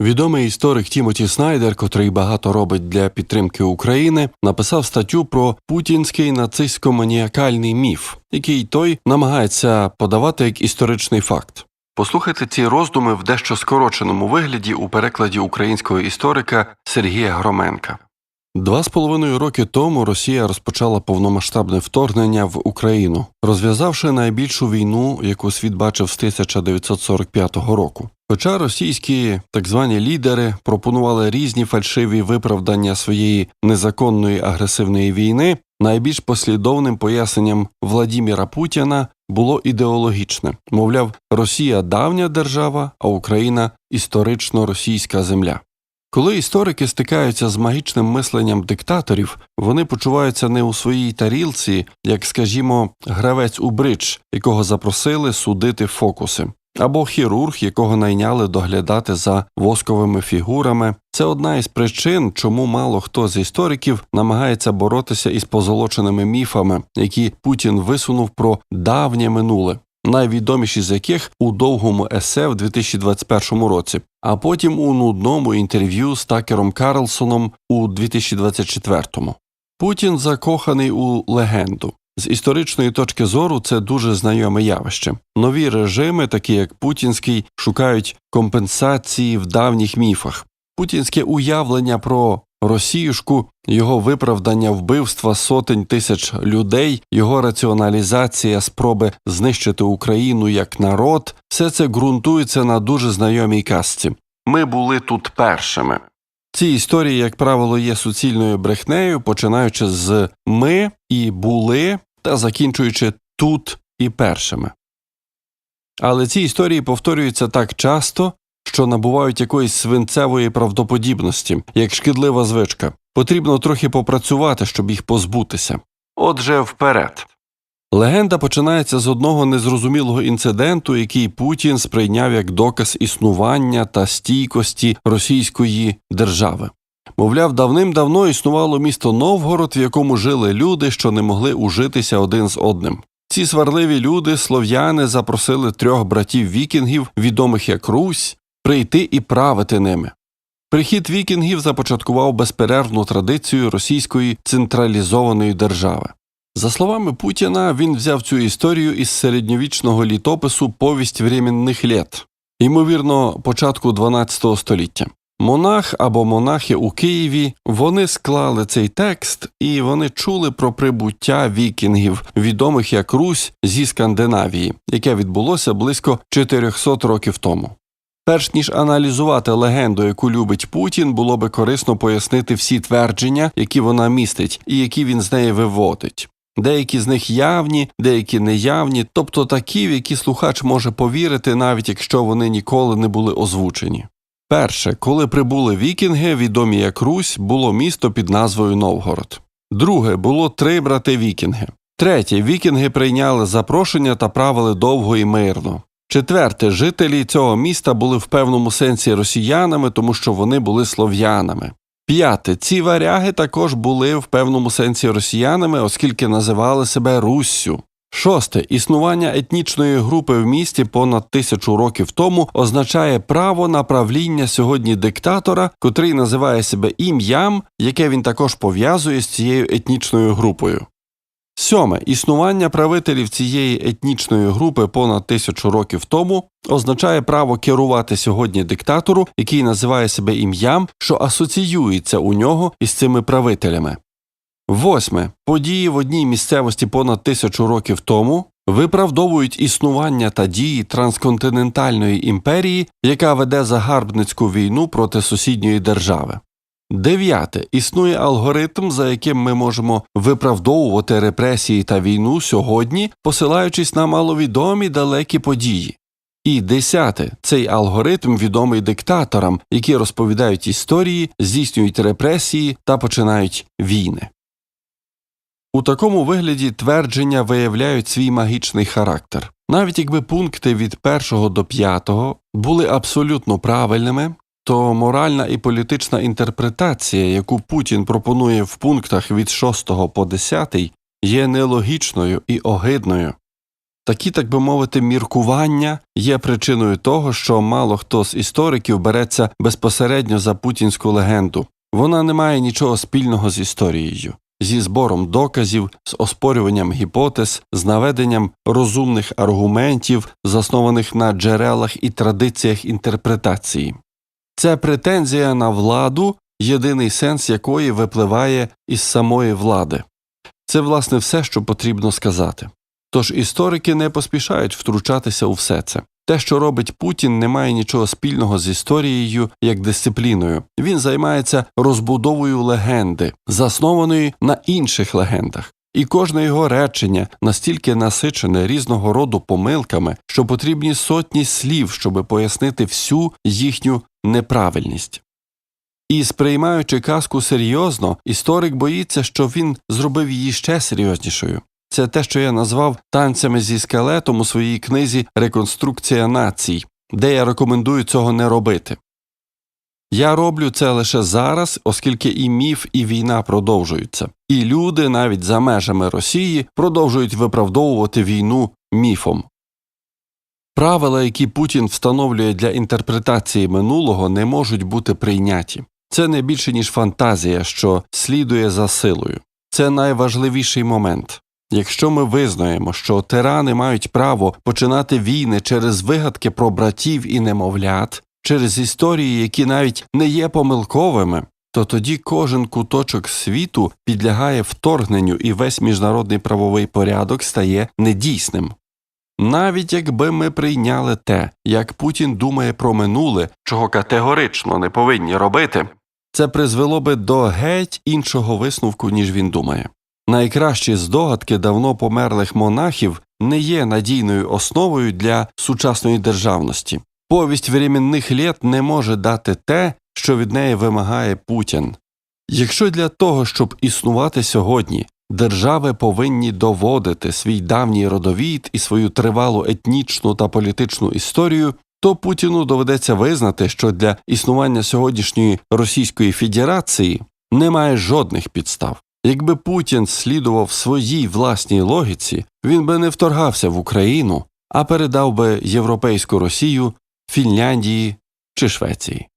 Відомий історик Тімоті Снайдер, котрий багато робить для підтримки України, написав статтю про путінський нацистсько-маніакальний міф, який той намагається подавати як історичний факт. Послухайте ці роздуми в дещо скороченому вигляді у перекладі українського історика Сергія Громенка. Два з половиною роки тому Росія розпочала повномасштабне вторгнення в Україну, розв'язавши найбільшу війну, яку світ бачив з 1945 року. Хоча російські так звані лідери пропонували різні фальшиві виправдання своєї незаконної агресивної війни, найбільш послідовним поясненням Владіміра Путіна було ідеологічне мовляв, Росія давня держава, а Україна історично російська земля. Коли історики стикаються з магічним мисленням диктаторів, вони почуваються не у своїй тарілці, як, скажімо, гравець у бридж, якого запросили судити фокуси, або хірург, якого найняли доглядати за восковими фігурами. Це одна із причин, чому мало хто з істориків намагається боротися із позолоченими міфами, які Путін висунув про давнє минуле. Найвідоміші з яких у довгому есе в 2021 році, а потім у нудному інтерв'ю з Такером Карлсоном у 2024. Путін закоханий у легенду. З історичної точки зору це дуже знайоме явище. Нові режими, такі як путінський, шукають компенсації в давніх міфах. Путінське уявлення про Росіюшку, його виправдання вбивства сотень тисяч людей, його раціоналізація спроби знищити Україну як народ, все це ґрунтується на дуже знайомій казці. Ми були тут першими. Ці історії, як правило, є суцільною брехнею, починаючи з ми і були та закінчуючи тут і першими. Але ці історії повторюються так часто, що набувають якоїсь свинцевої правдоподібності, як шкідлива звичка. Потрібно трохи попрацювати, щоб їх позбутися. Отже, вперед. Легенда починається з одного незрозумілого інциденту, який Путін сприйняв як доказ існування та стійкості російської держави. Мовляв, давним-давно існувало місто Новгород, в якому жили люди, що не могли ужитися один з одним. Ці сварливі люди, слов'яни, запросили трьох братів вікінгів, відомих як Русь, прийти і правити ними. Прихід вікінгів започаткував безперервну традицію російської централізованої держави. За словами Путіна, він взяв цю історію із середньовічного літопису Повість временних літ, ймовірно, початку 12 століття. Монах або монахи у Києві вони склали цей текст і вони чули про прибуття вікінгів, відомих як Русь зі Скандинавії, яке відбулося близько 400 років тому. Перш ніж аналізувати легенду, яку любить Путін, було би корисно пояснити всі твердження, які вона містить, і які він з неї виводить. Деякі з них явні, деякі неявні, тобто такі, в які слухач може повірити, навіть якщо вони ніколи не були озвучені. Перше, коли прибули вікінги, відомі як Русь, було місто під назвою Новгород. Друге було три брати вікінги. Третє вікінги прийняли запрошення та правили довго і мирно. Четверте, жителі цього міста були в певному сенсі росіянами, тому що вони були слов'янами. П'яте, ці варяги також були в певному сенсі росіянами, оскільки називали себе Руссю. Шосте існування етнічної групи в місті понад тисячу років тому означає право на правління сьогодні диктатора, котрий називає себе ім'ям, яке він також пов'язує з цією етнічною групою. Сьоме існування правителів цієї етнічної групи понад тисячу років тому означає право керувати сьогодні диктатору, який називає себе ім'ям, що асоціюється у нього із цими правителями. Восьме події в одній місцевості понад тисячу років тому виправдовують існування та дії трансконтинентальної імперії, яка веде загарбницьку війну проти сусідньої держави. Дев'яте існує алгоритм, за яким ми можемо виправдовувати репресії та війну сьогодні, посилаючись на маловідомі далекі події. І десяте цей алгоритм відомий диктаторам, які розповідають історії, здійснюють репресії та починають війни. У такому вигляді твердження виявляють свій магічний характер. Навіть якби пункти від першого до п'ятого були абсолютно правильними, то моральна і політична інтерпретація, яку Путін пропонує в пунктах від 6 по 10, є нелогічною і огидною. Такі, так би мовити, міркування є причиною того, що мало хто з істориків береться безпосередньо за путінську легенду. Вона не має нічого спільного з історією, зі збором доказів, з оспорюванням гіпотез, з наведенням розумних аргументів, заснованих на джерелах і традиціях інтерпретації. Це претензія на владу, єдиний сенс якої випливає із самої влади. Це, власне, все, що потрібно сказати. Тож історики не поспішають втручатися у все це. Те, що робить Путін, не має нічого спільного з історією як дисципліною. Він займається розбудовою легенди, заснованої на інших легендах. І кожне його речення настільки насичене різного роду помилками, що потрібні сотні слів, щоби пояснити всю їхню неправильність. І сприймаючи казку серйозно, історик боїться, що він зробив її ще серйознішою. Це те, що я назвав танцями зі скелетом у своїй книзі Реконструкція націй, де я рекомендую цього не робити. Я роблю це лише зараз, оскільки і міф, і війна продовжуються, і люди навіть за межами Росії продовжують виправдовувати війну міфом. Правила, які Путін встановлює для інтерпретації минулого, не можуть бути прийняті. Це не більше ніж фантазія, що слідує за силою. Це найважливіший момент. Якщо ми визнаємо, що тирани мають право починати війни через вигадки про братів і немовлят, через історії, які навіть не є помилковими, то тоді кожен куточок світу підлягає вторгненню і весь міжнародний правовий порядок стає недійсним. Навіть якби ми прийняли те, як Путін думає про минуле, чого категорично не повинні робити, це призвело би до геть іншого висновку, ніж він думає. Найкращі здогадки давно померлих монахів не є надійною основою для сучасної державності. Повість временних літ не може дати те, що від неї вимагає Путін. Якщо для того, щоб існувати сьогодні, держави повинні доводити свій давній родовід і свою тривалу етнічну та політичну історію, то Путіну доведеться визнати, що для існування сьогоднішньої Російської Федерації немає жодних підстав. Якби Путін слідував своїй власній логіці, він би не вторгався в Україну, а передав би європейську Росію Фінляндії чи Швеції.